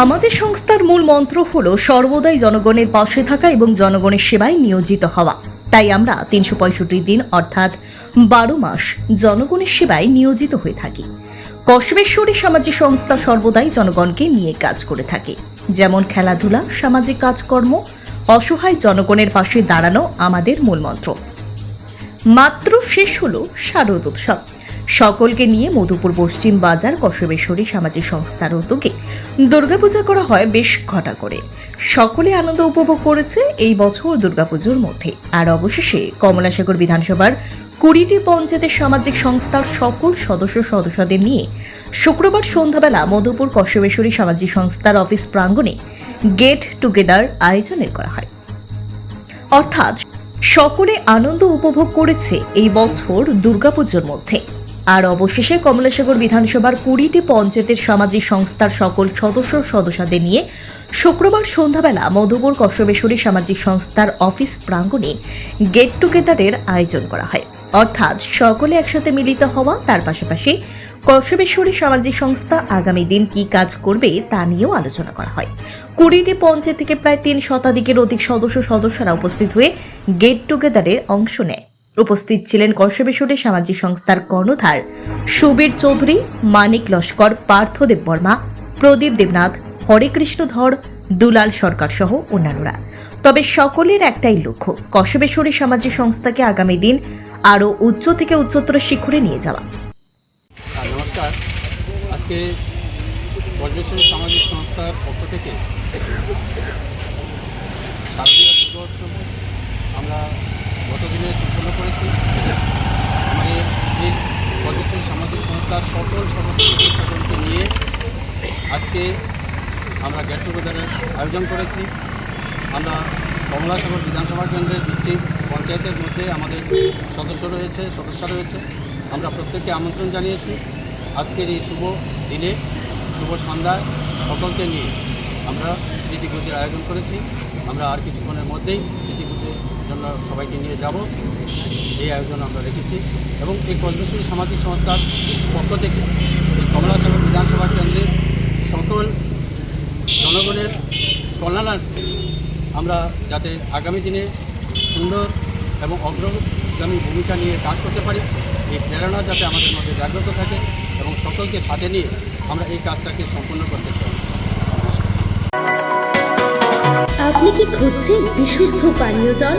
আমাদের সংস্থার মূল মন্ত্র হল সর্বদাই জনগণের পাশে থাকা এবং জনগণের সেবায় নিয়োজিত হওয়া। তাই আমরা তিনশো পঁয়ষট্টি দিন অর্থাৎ বারো মাস জনগণের সেবায় নিয়োজিত হয়ে থাকি। কসবেশ্বরী সামাজিক সংস্থা সর্বদাই জনগণকে নিয়ে কাজ করে থাকে। যেমন খেলাধুলা, সামাজিক কাজকর্ম, অসহায় জনগণের পাশে দাঁড়ানো আমাদের মূল মন্ত্র। মাত্র শেষ হলো শারদ উৎসব। সকলকে নিয়ে মধুপুর পশ্চিম বাজার কসবেশ্বরী সামাজিক সংস্থার উদ্যোগে দুর্গাপূজা করা হয় বেশ ঘটা করে। সকলে আনন্দ উপভোগ করেছে এই বছর দুর্গাপুজোর মধ্যে। আর অবশেষে কমলাসাগর বিধানসভার কুড়িটি পঞ্চায়েতের সামাজিক সংস্থার সকল সদস্য সদস্যদের নিয়ে শুক্রবার সন্ধ্যাবেলা মধুপুর কসবেশ্বরী সামাজিক সংস্থার অফিস প্রাঙ্গণে গেট টুগেদার আয়োজনের করা হয়। অর্থাৎ সকলে আনন্দ উপভোগ করেছে এই বছর দুর্গাপুজোর মধ্যে। আর অবশেষে কমলাসাগর বিধানসভার কুড়িটি পঞ্চায়েতের সামাজিক সংস্থার সকল সদস্য সদস্যদের নিয়ে শুক্রবার সন্ধ্যাবেলা মধুপুর কসবেশ্বরী সামাজিক সংস্থার অফিস প্রাঙ্গণে গেট টুগেদারের আয়োজন করা হয়। অর্থাৎ সকলে একসাথে মিলিত হওয়া, তার পাশাপাশি কসবেশ্বরী সামাজিক সংস্থা আগামী দিন কি কাজ করবে তা নিয়েও আলোচনা করা হয়। কুড়িটি পঞ্চায়েত থেকে প্রায় তিন শতাধিকের অধিক সদস্য সদস্যরা উপস্থিত হয়ে গেট টুগেদারের অংশ নেয়। উপস্থিত ছিলেন কসবেশ্বরী সামাজিক সংস্থার কর্ণধার সুবীর চৌধুরী, মানিক লস্কর, পার্থদেব বর্মা, প্রদীপ দেবনাথ হরেকৃষ্ণ ধর, দুলাল সরকার সহ অন্যান্যরা। তবে সকলের একটাই লক্ষ্য কসবেশ্বরী সামাজিক সংস্থাকে আগামী দিন আরও উচ্চ থেকে উচ্চতর শিখরে নিয়ে যাওয়া। নমস্কার। আজকে সামাজিক সংস্থার পক্ষ থেকে আমরা করেছি। আমাদের পর্যবেক্ষণী সামাজিক সংস্থার সকল সদস্য সকলকে নিয়ে আজকে আমরা গেট টুগেদারের আয়োজন করেছি। আমরা কমলাসাগর বিধানসভা কেন্দ্রের ডিস্ট্রিক্ট পঞ্চায়েতের মধ্যে আমাদের সদস্য রয়েছে সদস্য রয়েছে। আমরা প্রত্যেককে আমন্ত্রণ জানিয়েছি। আজকের এই শুভ দিনে, শুভ সন্ধ্যায় সকলকে নিয়ে আমরা প্রীতিপুজোর আয়োজন করেছি। আমরা আর কিছুক্ষণের মধ্যেই প্রীতিপুজোর জন্য সবাইকে নিয়ে যাব। এই আয়োজন আমরা রেখেছি এবং এই কর্মসূচি সামাজিক সংস্থার পক্ষ থেকে এই কমলাসাগর বিধানসভা কেন্দ্রের সকল জনগণের কল্যাণার্থে আমরা যাতে আগামী দিনে সুন্দর এবং অগ্রগামী ভূমিকা নিয়ে কাজ করতে পারি, এই প্রেরণা যাতে আমাদের মধ্যে জাগ্রত থাকে এবং সকলকে সাথে নিয়ে আমরা এই কাজটাকে সম্পূর্ণ করতে চাই। আপনি কি খুঁজছেন বিশুদ্ধ পানীয় জল?